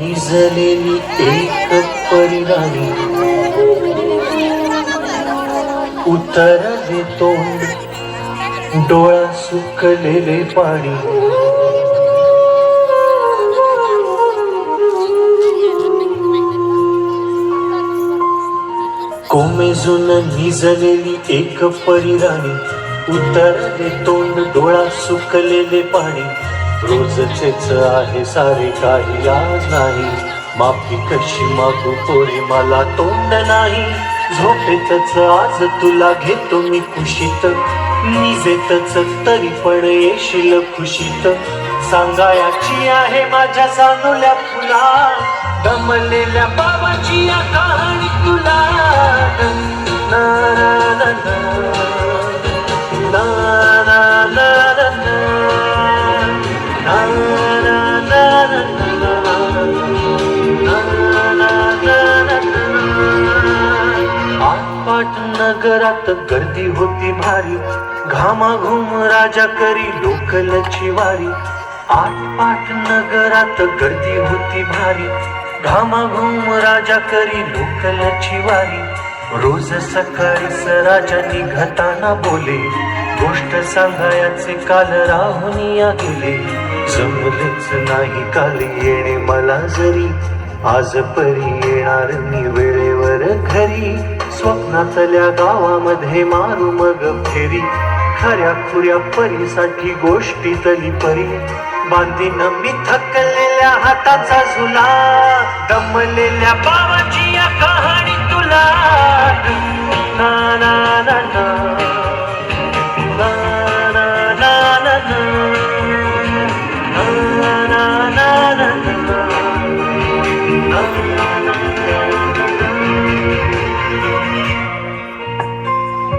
निजलेली एक परिराणी उतरले तोंड डोळा सुकलेले पाणी. कोमेजून निजलेली एक परिराणी उतरले तोंड डोळा सुकलेले पाणी. रोजचेच आहे सारे काही आज नाही. माफी कशी मागू पोरी मला तोंड नाही. झोपेतच आज तुला घेतो मी कुशीत निजेतच तरी पण येशील खुशीत. सांगायाची आहे माझ्या सानुल्या फुला दमलेल्या बाबाची या कहाणी तुला. नगरात गर्दी होती भारी. घामाघूम राजा करी लोकलची वारी. आटपाट नगरात गर्दी होती भारी. घामाघूम राजा करी लोकलची वारी. रोज सकाळीच राजा निघताना बोले. गोष्ट सांगायचे काल राहुनिया गेले जमलेच नाही काल येणे मला जरी. आज परी येणार मी वेळेवर घरी. स्वप्नातल्या गावामध्ये मारू मग फेरी. खऱ्या खुऱ्या परीसाठी गोष्टीतली परी. बांधी मी थकलेल्या हाताचा झुला. दमलेल्या बाबाची या कहाणी तुला. ना ना ना ना ना.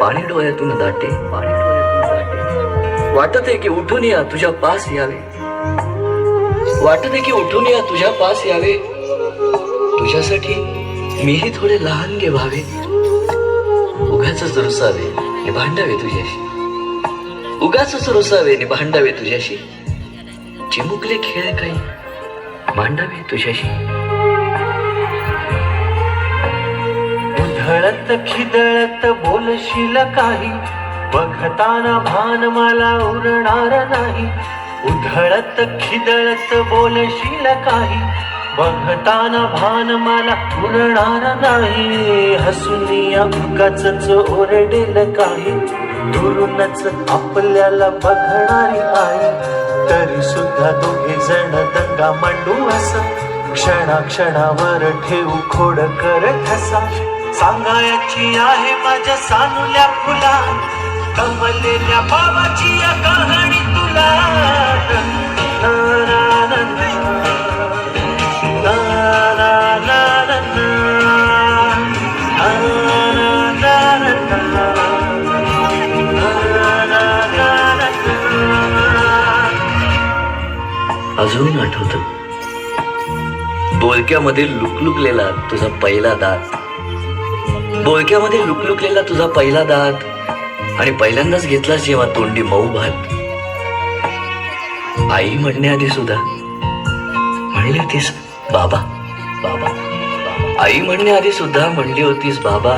पाणी डोळ्यातून दाटे. पाणी डोळ्यातून वाटत आहे की उठून या तुझ्या पास यावे. वाटत आहे की उठून या तुझ्या पास यावे. तुझ्यासाठी मीही थोडे लहान गे व्हावे. उगाच रुसावे आणि भांडावे तुझ्याशी. उगाच रुसावे नि भांडावे तुझ्याशी. चिमुकले खेळ काही मांडावे तुझ्याशी. उधळत खिदळत बोलशील काही. बघताना भान मला उरणार नाही. उधळत खिदळत बोलशील काही. बघताना भान मला उरणार नाही. हसुनिया उगाच ओरडेल काही. दुरूनच आपल्याला बघणारी आई. तरी सुद्धा दोघे जण दंगा मांडू असं. क्षणा क्षणावर ठेवू खोड कर ठसा. सांगायची आहे माझ्या सानुल्या फुला कमलेल्या बाबाची या कहाणी तुला. अजून आठवत. बोलक्यामध्ये लुकलुकलेला तुझा पहिला दात. बोळक्यामध्ये लुकलुकलेला तुझा पहिला दात आणि पहिल्यांदाच घेतलास जेव्हा तोंडी मऊ भात. आई म्हणण्याआधी सुद्धा म्हणली होतीस बाबा बाबा बाबा. आई म्हणण्याआधी सुद्धा म्हणली होतीस बाबा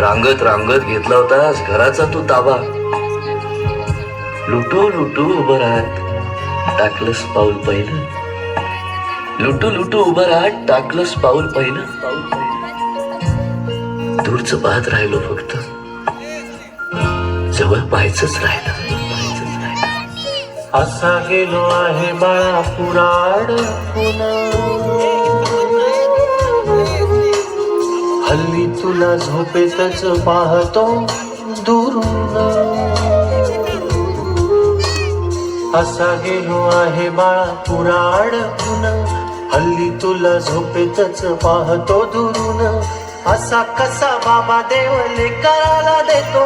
रांगत रांगत घेतला होतास घराचा तू ताबा. लुटू लुटू उभं राहत टाकलंस पाऊल पहिलं. लुटू लुटू उभं राहत टाकलंस पाऊल पहिलं पाऊल पहिलं. दूरच पाहत राहिलो फक्त. जवळ पाहायचंच राहिलं. असा गेलो आहे बाळा पुराड पुन्हा हल्ली तुला झोपेतच पाहतो दुरून. असा गेलो आहे बाळा पुराड पुन्हा हल्ली तुला झोपेतच पाहतो दुरून. असा कसा बाबा देवले कराला देतो?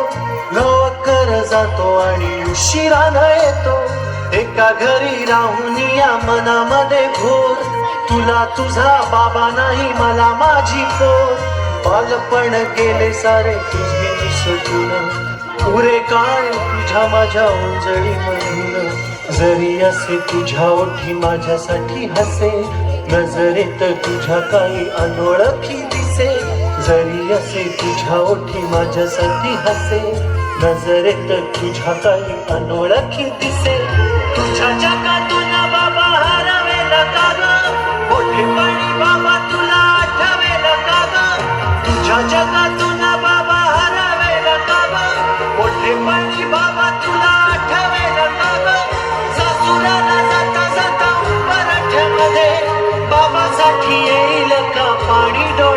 लवकर जातो आणि उशिरानं येतो. एका घरी राहून या मनामध्ये घोर. तुला तुझा बाबा नाही मला माझी पोर. बालपण गेले सारे तुझे निसटून पुरे काय तुझ्या माझ्या उंजळी म्हणून जरी असे तुझ्या ओठी माझ्यासाठी हसे नजरेत तुझ्या काही अनोळखी असे तुझ्या ओठी माझ्यासाठी हसे नजरेत तुझ्या काही अनोळखी दिसे. तुझ्या जगातून बाबा हरवेल का ग? पाणी बाबा तुला आठवेल का ग? तुझ्या जगातून बाबा हरवेल का ग? पाणी बाबा तुला पाणी डोळे